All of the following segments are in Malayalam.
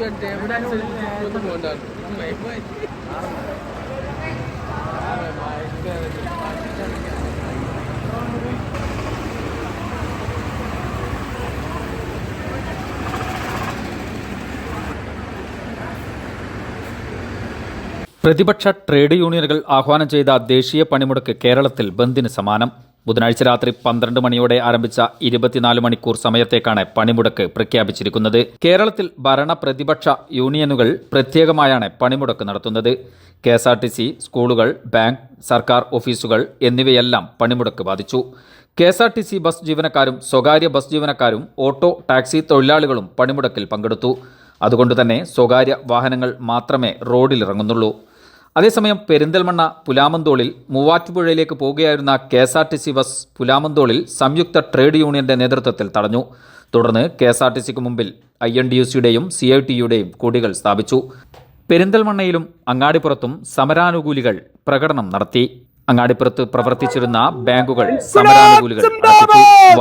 പോകണ്ടാണ് പ്രതിപക്ഷ ട്രേഡ് യൂണിയനുകൾ ആഹ്വാനം ചെയ്ത ദേശീയ പണിമുടക്ക് കേരളത്തിൽ ബന്ദിന് സമാനം. ബുധനാഴ്ച രാത്രി പന്ത്രണ്ട് മണിയോടെ ആരംഭിച്ച ഇരുപത്തിനാല് മണിക്കൂർ സമയത്തേക്കാണ് പണിമുടക്ക് പ്രഖ്യാപിച്ചിരിക്കുന്നത്. കേരളത്തിൽ ഭരണ പ്രതിപക്ഷ യൂണിയനുകൾ പ്രത്യേകമായാണ് പണിമുടക്ക് നടത്തുന്നത്. K S R T C സ്കൂളുകൾ ബാങ്ക് സർക്കാർ ഓഫീസുകൾ എന്നിവയെല്ലാം പണിമുടക്ക് ബാധിച്ചു. K S R T C bus ജീവനക്കാരും സ്വകാര്യ ബസ് ജീവനക്കാരും ഓട്ടോ ടാക്സി തൊഴിലാളികളും പണിമുടക്കിൽ പങ്കെടുത്തു. അതുകൊണ്ടുതന്നെ സ്വകാര്യ വാഹനങ്ങൾ മാത്രമേ റോഡിലിറങ്ങുന്നുള്ളൂ. അതേസമയം പെരിന്തൽമണ്ണ പുലാമന്തോളിൽ മൂവാറ്റുപുഴയിലേക്ക് പോകുകയായിരുന്ന K S R T C bus പുലാമന്തോളിൽ സംയുക്ത ട്രേഡ് യൂണിയന്റെ നേതൃത്വത്തിൽ തടഞ്ഞു. തുടർന്ന് കെ എസ് ആർ ടി സിക്ക് മുമ്പിൽ ഐ എൻ ഡി യു സിയുടെയും സി ഐ ടി യുടെയും കൊടികൾ സ്ഥാപിച്ചു. പെരിന്തൽമണ്ണയിലും അങ്ങാടിപ്പുറത്തും സമരാനുകൂലികൾ പ്രകടനം നടത്തി. അങ്ങാടിപ്പുറത്ത് പ്രവർത്തിച്ചിരുന്ന ബാങ്കുകൾ സമരാനുകൂലികൾ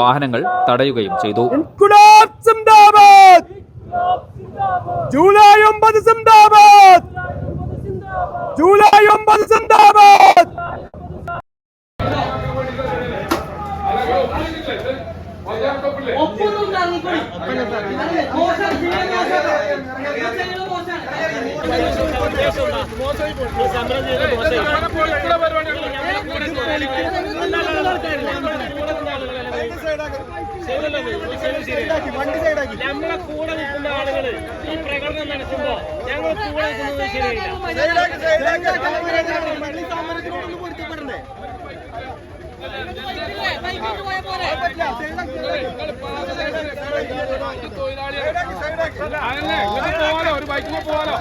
വാഹനങ്ങൾ തടയുകയും ചെയ്തു. ജൂലൈ സിന്ദാബാദ് ജൂലൈ ഒമ്പത് സിന്ദാബാദ്. ജൂലൈ ഒമ്പത് സൈഡാക്കി. നമ്മളെ കൂടെ നിൽക്കുന്ന ആളുകൾ ഈ പ്രകടനം നടത്തുമ്പോ ഞങ്ങൾ കൂടെ നിൽക്കുന്നത് ശരിയല്ല. ഒരു ബൈക്കിൽ പോവാലോ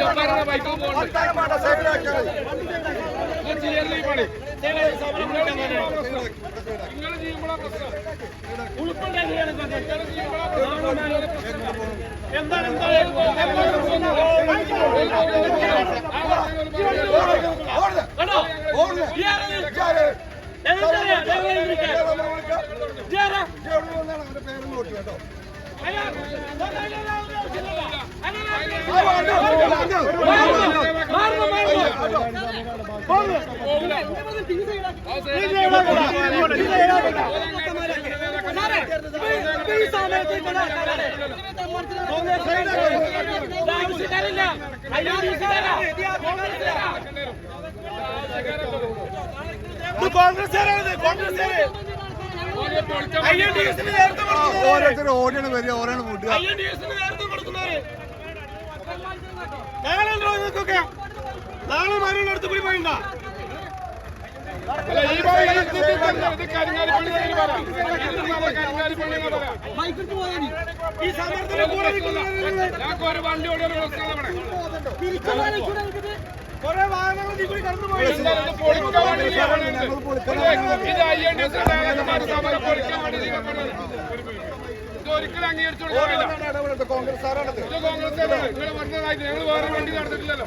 ജപ്പാനുള്ള ബൈക്കിൽ പോകണ്ട ചെയ്യല്ലേ ഈ പണി നിങ്ങൾ ചെയ്യുമ്പോഴാ പ്രശ്നം ഉൾക്കൊണ്ടാക്കിയാണ് എന്താണ് ആവശ്യക്കാരില്ല ഓരോരുത്തർ ഓടിയാണ് വരിക ഓരോണ് കൂട്ടുക നാളെ മരുന്ന് അടുത്ത് കൂടി പോയിണ്ട ഈ സമരത്തിന് കൂടെ ഞങ്ങൾക്ക് ഒരു വണ്ടി ഓടിയ. കുറെ വാഹനങ്ങൾ ഇതിൽ കൂടി കടന്നു പോയി ഒരിക്കലും അംഗീകരിച്ചു കോൺഗ്രസ് കോൺഗ്രസ് നിങ്ങൾ പറഞ്ഞതായിട്ട് ഞങ്ങൾ വേറെ വണ്ടി നടത്തിട്ടില്ലല്ലോ